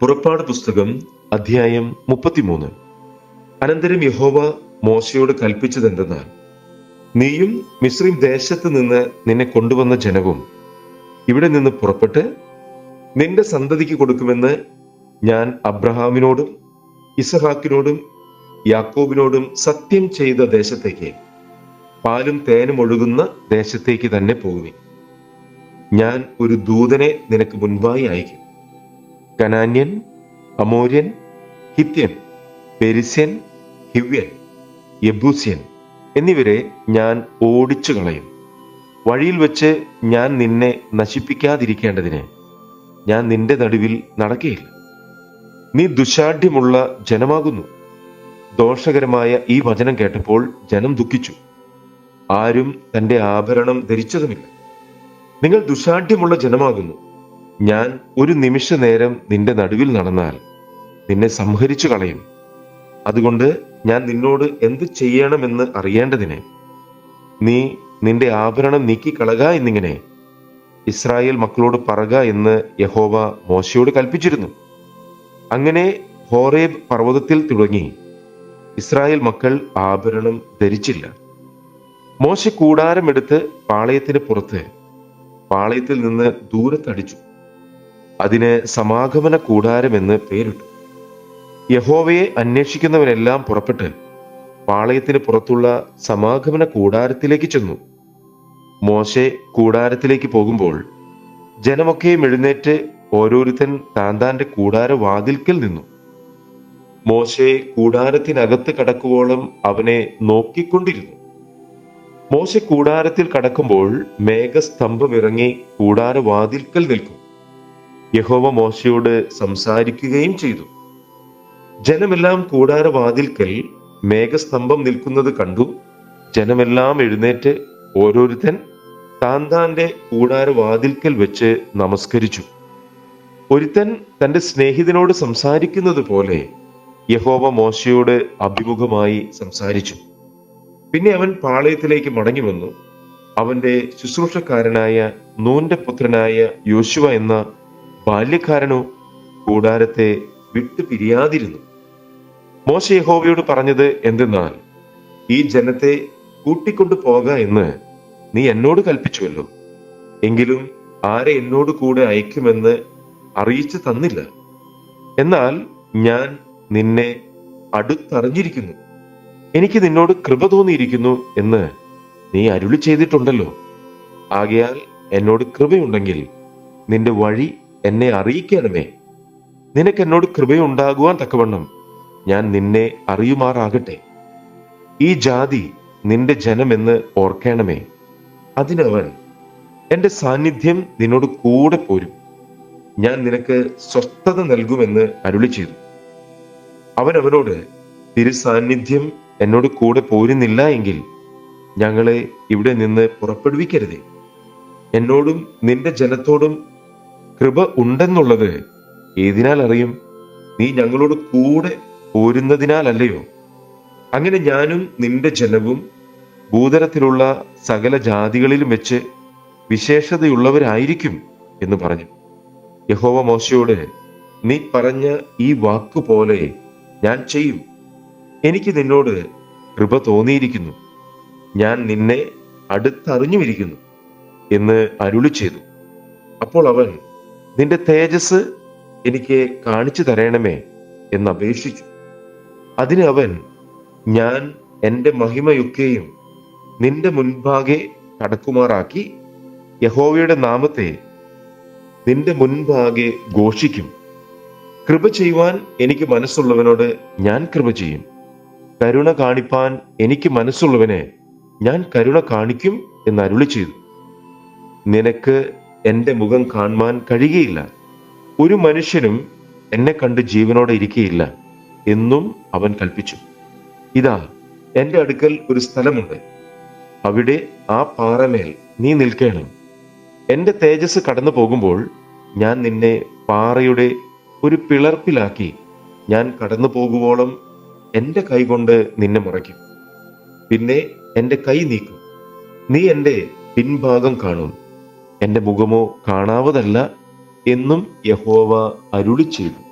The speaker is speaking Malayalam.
പുറപ്പാട് പുസ്തകം അധ്യായം മുപ്പത്തിമൂന്ന്. അനന്തരം യഹോവ മോശയോട് കൽപ്പിച്ചതെന്തെന്നാൽ നീയും മിശ്രീം ദേശത്ത് നിന്ന് നിന്നെ കൊണ്ടുവന്ന ജനവും ഇവിടെ നിന്ന് പുറപ്പെട്ട് നിന്റെ സന്തതിക്ക് കൊടുക്കുമെന്ന് ഞാൻ അബ്രഹാമിനോടും ഇസഹാക്കിനോടും യാക്കോബിനോടും സത്യം ചെയ്ത ദേശത്തേക്ക് പാലും തേനും ഒഴുകുന്ന ദേശത്തേക്ക് തന്നെ പോകുവി ഞാൻ ഒരു ദൂതനെ നിനക്ക് മുൻപായി അയക്കും കനാന്യൻ അമോര്യൻ ഹിത്യൻ പെരിസ്യൻ ഹിവ്യൻ യബൂസ്യൻ എന്നിവരെ ഞാൻ ഓടിച്ചു കളയും വഴിയിൽ വെച്ച് ഞാൻ നിന്നെ നശിപ്പിക്കാതിരിക്കേണ്ടതിന് ഞാൻ നിന്റെ നടുവിൽ നടക്കുകയില്ല നീ ദുശാഠ്യമുള്ള ജനമാകുന്നു. ദോഷകരമായ ഈ വചനം കേട്ടപ്പോൾ ജനം ദുഃഖിച്ചു. ആരും തന്റെ ആഭരണം ധരിച്ചതുമില്ല. നിങ്ങൾ ദുശാഠ്യമുള്ള ജനമാകുന്നു. ഞാൻ ഒരു നിമിഷ നേരം നിന്റെ നടുവിൽ നടന്നാൽ നിന്നെ സംഹരിച്ചു കളയും. അതുകൊണ്ട് ഞാൻ നിന്നോട് എന്ത് ചെയ്യണമെന്ന് അറിയേണ്ടതിനെ നീ നിന്റെ ആഭരണം നീക്കിക്കളക എന്നിങ്ങനെ ഇസ്രായേൽ മക്കളോട് പറക എന്ന് യഹോവ മോശയോട് കൽപ്പിച്ചിരുന്നു. അങ്ങനെ ഹോറേബ് പർവതത്തിൽ തുടങ്ങി. ഇസ്രായേൽ മക്കൾ ആഭരണം ധരിച്ചില്ല. മോശ കൂടാരമെടുത്ത് പാളയത്തിന് പുറത്ത് പാളയത്തിൽ നിന്ന് ദൂരത്തടിച്ചു. അതിന് സമാഗമന കൂടാരമെന്ന് പേരിട്ടു. യഹോവയെ അന്വേഷിക്കുന്നവരെല്ലാം പുറപ്പെട്ട് പാളയത്തിന് പുറത്തുള്ള സമാഗമന കൂടാരത്തിലേക്ക് ചെന്നു. മോശെ കൂടാരത്തിലേക്ക് പോകുമ്പോൾ ജനമൊക്കെയും എഴുന്നേറ്റ് ഓരോരുത്തൻ താൻ താന്റെ കൂടാര വാതിൽക്കൽ നിന്നു. മോശെ കൂടാരത്തിനകത്ത് കടക്കുവോളം അവനെ നോക്കിക്കൊണ്ടിരുന്നു. മോശ കൂടാരത്തിൽ കടക്കുമ്പോൾ മേഘസ്തംഭം ഇറങ്ങി കൂടാര വാതിൽക്കൽ നിൽക്കും. യഹോവ മോശയോട് സംസാരിക്കുകയും ചെയ്തു. ജനമെല്ലാം കൂടാരവാതിൽക്കൽ മേഘസ്തംഭം നിൽക്കുന്നത് കണ്ടു. ജനമെല്ലാം എഴുന്നേറ്റ് ഓരോരുത്തൻ താൻ കൂടാരവാതിൽക്കൽ കൂടാര വാതിൽക്കൽ വെച്ച് നമസ്കരിച്ചു. ഒരുത്തൻ തന്റെ സ്നേഹിതനോട് സംസാരിക്കുന്നത് പോലെ യഹോവ മോശയോട് അഭിമുഖമായി സംസാരിച്ചു. പിന്നെ അവൻ പാളയത്തിലേക്ക് മടങ്ങി വന്നു. അവന്റെ ശുശ്രൂഷക്കാരനായ നൂന്റെ പുത്രനായ യോശുവ എന്ന ബാല്യക്കാരനോ കൂടാരത്തെ വിട്ടു പിരിയാതിരുന്നു. മോശ യഹോവയോട് പറഞ്ഞത് എന്തെന്നാൽ ഈ ജനത്തെ കൂട്ടിക്കൊണ്ടു പോക എന്ന് നീ എന്നോട് കൽപ്പിച്ചുവല്ലോ. എങ്കിലും ആരെ എന്നോട് കൂടെ അയക്കുമെന്ന് അറിയിച്ചു തന്നില്ല. എന്നാൽ ഞാൻ നിന്നെ അടുത്തറിഞ്ഞിരിക്കുന്നു. എനിക്ക് നിന്നോട് കൃപ തോന്നിയിരിക്കുന്നു എന്ന് നീ അരുളി ചെയ്തിട്ടുണ്ടല്ലോ. ആകയാൽ എന്നോട് കൃപയുണ്ടെങ്കിൽ നിന്റെ വഴി എന്നെ അറിയിക്കണമേ. നിനക്ക് എന്നോട് കൃപയുണ്ടാകുവാൻ തക്കവണ്ണം ഞാൻ നിന്നെ അറിയുമാറാകട്ടെ. ഈ ജാതി നിന്റെ ജനമെന്ന് ഓർക്കണമേ. അതിനവൻ എന്റെ സാന്നിധ്യം നിന്നോട് കൂടെ പോരും. ഞാൻ നിനക്ക് സ്വസ്ഥത നൽകുമെന്ന് അരുളി ചെയ്തു. അവൻ അവനോട് തിരുസാന്നിധ്യം എന്നോട് കൂടെ പോരുന്നില്ല എങ്കിൽ ഞങ്ങളെ ഇവിടെ നിന്ന് പുറപ്പെടുവിക്കരുതേ. എന്നോടും നിന്റെ ജനത്തോടും കൃപ ഉണ്ടെന്നുള്ളത് ഏതിനാൽ അറിയും? നീ ഞങ്ങളോട് കൂടെ പോരുന്നതിനാലല്ലയോ? അങ്ങനെ ഞാനും നിന്റെ ജനവും ഭൂതലത്തിലുള്ള സകല ജാതികളിലും വെച്ച് വിശേഷതയുള്ളവരായിരിക്കും എന്ന് പറഞ്ഞു. യഹോവ മോശയോട് നീ പറഞ്ഞ ഈ വാക്കുപോലെ ഞാൻ ചെയ്യും. എനിക്ക് നിന്നോട് കൃപ തോന്നിയിരിക്കുന്നു. ഞാൻ നിന്നെ അടുത്തറിഞ്ഞുമിരിക്കുന്നു എന്ന് അരുളി ചെയ്തു. അപ്പോൾ അവൻ നിന്റെ തേജസ് എനിക്ക് കാണിച്ചു തരണമേ എന്ന് അപേക്ഷിച്ചു. അതിന് അവൻ ഞാൻ എന്റെ മഹിമയൊക്കെയും നിന്റെ മുൻപാകെ കടക്കുമാറാക്കി യഹോവയുടെ നാമത്തെ നിന്റെ മുൻപാകെ ഘോഷിക്കും. കൃപ ചെയ്യുവാൻ എനിക്ക് മനസ്സുള്ളവനോട് ഞാൻ കൃപ ചെയ്യും. കരുണ കാണിപ്പാൻ എനിക്ക് മനസ്സുള്ളവനെ ഞാൻ കരുണ കാണിക്കും എന്ന് അരുളി ചെയ്തു നിനക്ക് എന്റെ മുഖം കാണുവാൻ കഴിയുകയില്ല. ഒരു മനുഷ്യനും എന്നെ കണ്ട് ജീവനോടെ ഇരിക്കുകയില്ല എന്നും അവൻ കൽപ്പിച്ചു. ഇതാ എന്റെ അടുക്കൽ ഒരു സ്ഥലമുണ്ട്. അവിടെ ആ പാറമേൽ നീ നിൽക്കണം. എന്റെ തേജസ് കടന്നു പോകുമ്പോൾ ഞാൻ നിന്നെ പാറയുടെ ഒരു പിളർപ്പിലാക്കി ഞാൻ കടന്നു പോകുവോളം എന്റെ കൈകൊണ്ട് നിന്നെ മുറയ്ക്കും. പിന്നെ എന്റെ കൈ നീക്കും. നീ എന്റെ പിൻഭാഗം കാണും. എന്റെ മുഖമോ കാണാവതല്ല എന്നും യഹോവ അരുളി ചെയ്തു